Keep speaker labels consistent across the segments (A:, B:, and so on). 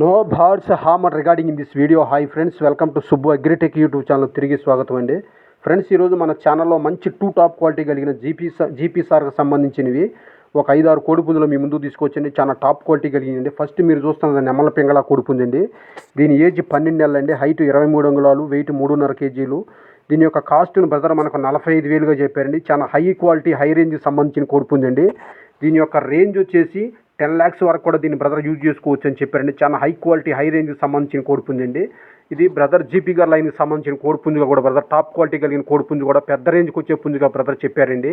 A: No birds hammer regarding in this video. Hi friends welcome to Subbu agritech YouTube channel తిరిగి స్వాగతం అండి. Friends ఈరోజు మన ఛానల్లో మంచి టూ టాప్ క్వాలిటీ కలిగిన జీపీ జీపీ సార్కి సంబంధించినవి. ఒక ఐదు ఆరు కోడిపుంజులు మీ ముందు తీసుకొచ్చండి. చాలా టాప్ క్వాలిటీ కలిగిందండి ఫస్ట్ మీరు చూస్తున్నది నెమల పింగళ కోడిపుంజండి దీని ఏజ్ పన్నెండు నెలలు అండి. హైట్ ఇరవై మూడు అంగుళాలు వెయిట్ మూడున్నర కేజీలు. దీని యొక్క కాస్ట్ను బ్రదర్ మనకు నలభై ఐదు వేలుగా చెప్పారండి. చాలా హై క్వాలిటీ హై రేంజ్కి సంబంధించిన కోడిపుంజండి దీని యొక్క రేంజ్ వచ్చేసి టెన్ ల్యాక్స్ వరకు కూడా దీన్ని బ్రదర్ యూజ్ చేసుకోవచ్చు అని చెప్పారండి. చాలా హై క్వాలిటీ హై రేంజ్కి సంబంధించిన కోడిపుంజండి ఇది బ్రదర్ జీపీ గారు లైన్కి సంబంధించిన కోడిపుంజుగా కూడా బ్రదర్. టాప్ క్వాలిటీ కలిగిన కోడిపుంజు కూడా పెద్ద రేంజ్కి వచ్చే పుంజుగా బ్రదర్ చెప్పారండి.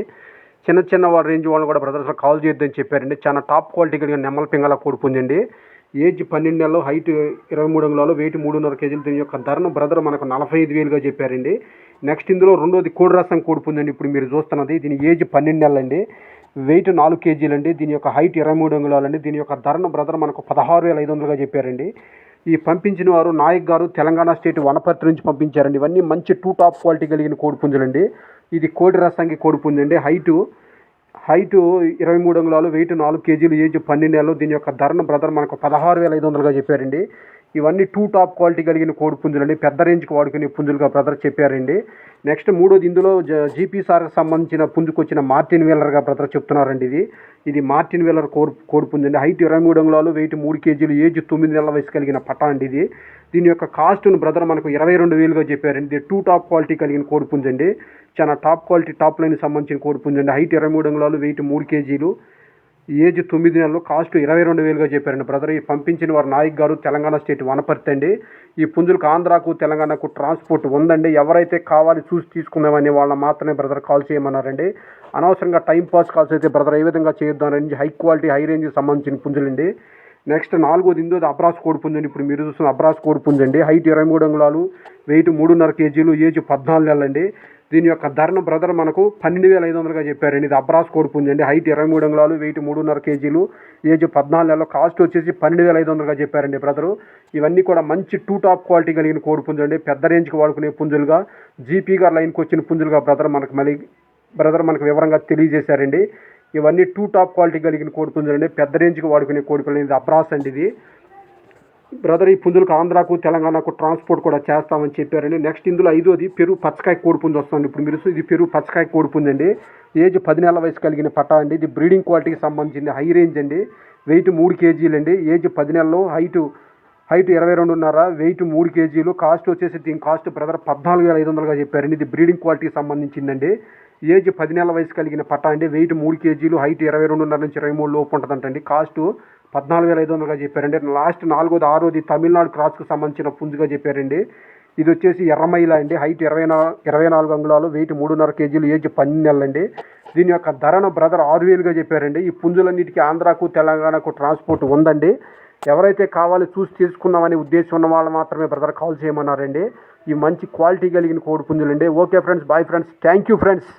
A: చిన్న చిన్న వాళ్ళ రేంజ్ వాళ్ళు కూడా బ్రదర్స్ కాల్ చేయొద్దని చెప్పారండి. చాలా టాప్ క్వాలిటీ కలిగిన నెమ్మల పింగళ కోడిపుంజండి ఏజ్ పన్నెండు నెలలు హైట్ ఇరవై మూడు అంగుళాలు వెయిట్ మూడున్నర కేజీలు దీని యొక్క ధరను బ్రదర్ మనకు నలభై ఐదు వేలుగా చెప్పారండి. నెక్స్ట్ ఇందులో రెండోది కోడి రసం కోడిపుందండి ఇప్పుడు మీరు చూస్తున్నది దీని ఏజ్ పన్నెండు నెలలు అండి వెయిట్ నాలుగు కేజీలండి. దీని యొక్క హైట్ ఇరవై మూడు అంగుళాలండి. దీని యొక్క ధరను బ్రదర్ మనకు పదహారు వేల ఐదు వందలుగా చెప్పారండి. ఈ పంపించిన వారు నాయక్ గారు తెలంగాణ స్టేట్ వనపర్తి నుంచి పంపించారండి. ఇవన్నీ మంచి టూ టాప్ క్వాలిటీ కలిగిన కోడిపుంజులండి ఇది కోడి రసంగి కోడిపుంజండి హైటు హైటు ఇరవై మూడు అంగుళాలు వెయిట్ నాలుగు కేజీలు ఏజ్ పన్నెండు నెలలు దీని యొక్క ధరను బ్రదర్ మనకు పదహారు వేల ఐదు వందలుగా చెప్పారండి. ఇవన్నీ టూ టాప్ క్వాలిటీ కలిగిన కోడి పుంజులండి పెద్ద రేంజ్కి వాడుకునే పుంజులుగా బ్రదర్ చెప్పారండి. నెక్స్ట్ మూడోది ఇందులో జీపీ సార్కి సంబంధించిన పుంజుకు వచ్చిన మార్టిన్ వీలర్గా బ్రదర్ చెప్తున్నారండి ఇది. ఇది మార్టిన్ వీలర్ కోడి కోడి పుంజండి. హైట్ ఇరవై మూడు అంగుళాలు వెయిట్ మూడు కేజీలు ఏజ్ తొమ్మిది నెలల వయసు కలిగిన పటా అండి ఇది. దీని యొక్క కాస్ట్ను బ్రదర్ మనకు ఇరవై రెండు వేలుగా చెప్పారండి. ఇది టూ టాప్ క్వాలిటీ కలిగిన కోడి పుంజండి. చాలా టాప్ క్వాలిటీ టాప్ లైన్ సంబంధించిన కోడి పుంజండి. హైట్ ఇరవై మూడు అంగుళాలు వెయిట్ మూడు కేజీలు ఏజ్ తొమ్మిది నెలలు కాస్ట్ ఇరవై రెండు వేలుగా చెప్పారండి బ్రదర్. ఈ పంపించిన వారు నాయక్ గారు తెలంగాణ స్టేట్ వనపర్తి అండి. ఈ పుంజులకు ఆంధ్రాకు తెలంగాణకు ట్రాన్స్పోర్ట్ ఉందండి. ఎవరైతే కావాలి చూసి తీసుకుందామని వాళ్ళ మాత్రమే బ్రదర్ కాల్ చేయమన్నారండి. అనవసరంగా టైం పాస్ కాల్స్ అయితే బ్రదర్ ఏ విధంగా చేయొద్దానండి హై క్వాలిటీ హై రేంజ్కి సంబంధించిన పుంజులండి. నెక్స్ట్ నాలుగోది ఇందో అబ్రాస్ కోడి పుంజండి ఇప్పుడు మీరు చూస్తున్న అబ్రాస్ కోడి పుంజండి హైట్ ఇరవై మూడు అంగుళాలు వెయిట్ మూడున్నర కేజీలు ఏజ్ పద్నాలుగు నెలలండి. దీని యొక్క ధరను బ్రదర్ మనకు పన్నెండు వేల ఐదు వందలుగా చెప్పారండి ఇది అబ్రాస్ కోడి పుంజండి హైట్ ఇరవై మూడు అంగుళాలు వెయిట్ మూడున్నర కేజీలు. ఏజ్ పద్నాలుగు నెలలు. కాస్ట్ వచ్చేసి పన్నెండు వేల ఐదు వందలుగా చెప్పారండి బ్రదరు. ఇవన్నీ కూడా మంచి టూ టాప్ క్వాలిటీ కలిగిన కోడి పుంజండి పెద్ద రేంజ్కి వాడుకునే పుంజులుగా జీపీ గారు లైన్కి వచ్చిన పుంజులుగా బ్రదర్ మనకు మళ్ళీ బ్రదర్ మనకు వివరంగా తెలియజేశారండి. ఇవన్నీ టూ టాప్ క్వాలిటీ కలిగిన కోడి పుంజులండి పెద్ద రేంజ్కి వాడుకునే కోడి ఇది అబ్రాస్ అండి ఇది. బ్రదర్ ఈ పుంజులకు ఆంధ్రాకు తెలంగాణకు ట్రాన్స్పోర్ట్ కూడా చేస్తామని చెప్పారండి నెక్స్ట్ ఇందులో ఐదోది పెరుగు పచ్చకాయ కోడిపుంజు వస్తుంది. ఇప్పుడు మీరు ఇది పెరుగు పచ్చకాయ కోడిపుంది అండి. ఏజ్ పది నెలల వయసు కలిగిన పట్టా అండి. ఇది బ్రీడింగ్ క్వాలిటీకి సంబంధించింది హై రేంజ్ అండి. వెయిట్ మూడు కేజీలు అండి. ఏజ్ పది నెలలు హైటు హైట్ ఇరవై రెండున్నర వెయిట్ మూడు కేజీలు. కాస్ట్ వచ్చేసి దీని కాస్ట్ బ్రదర్ పద్నాలుగు వేల ఐదు వందలుగా చెప్పారండి. ఇది బ్రీడింగ్ క్వాలిటీకి సంబంధించిందండి. ఏజ్ పది నెలల వయసు కలిగిన పట్టా అండి. వెయిట్ మూడు కేజీలు హైట్ ఇరవై రెండున్నర నుంచి ఇరవై మూడు లోపు ఉంటుందంటండి. కాస్ట్ పద్నాలుగు వేల ఐదు వందలుగా చెప్పారండి. లాస్ట్ నాలుగోది ఆరోది తమిళనాడు క్రాస్కి సంబంధించిన పుంజుగా చెప్పారండి. ఇది వచ్చేసి ఎర్రమైల అండి. హైట్ ఇరవై నా ఇరవై నాలుగు అంగుళాలు వెయిట్ మూడున్నర కేజీలు ఏజ్ పన్నెండు నెలలండి దీని యొక్క ధరను బ్రదర్ ఆరు వేలుగా చెప్పారండి. ఈ పుంజులన్నిటికీ ఆంధ్రాకు తెలంగాణకు ట్రాన్స్పోర్ట్ ఉందండి. ఎవరైతే కావాలి చూసి తీసుకుందామనే ఉద్దేశం ఉన్న వాళ్ళు మాత్రమే బ్రదర్ కాల్ చేయమన్నారండి. ఈ మంచి క్వాలిటీ కలిగిన కోడి పుంజులండి. Okay friends bye friends thank you friends.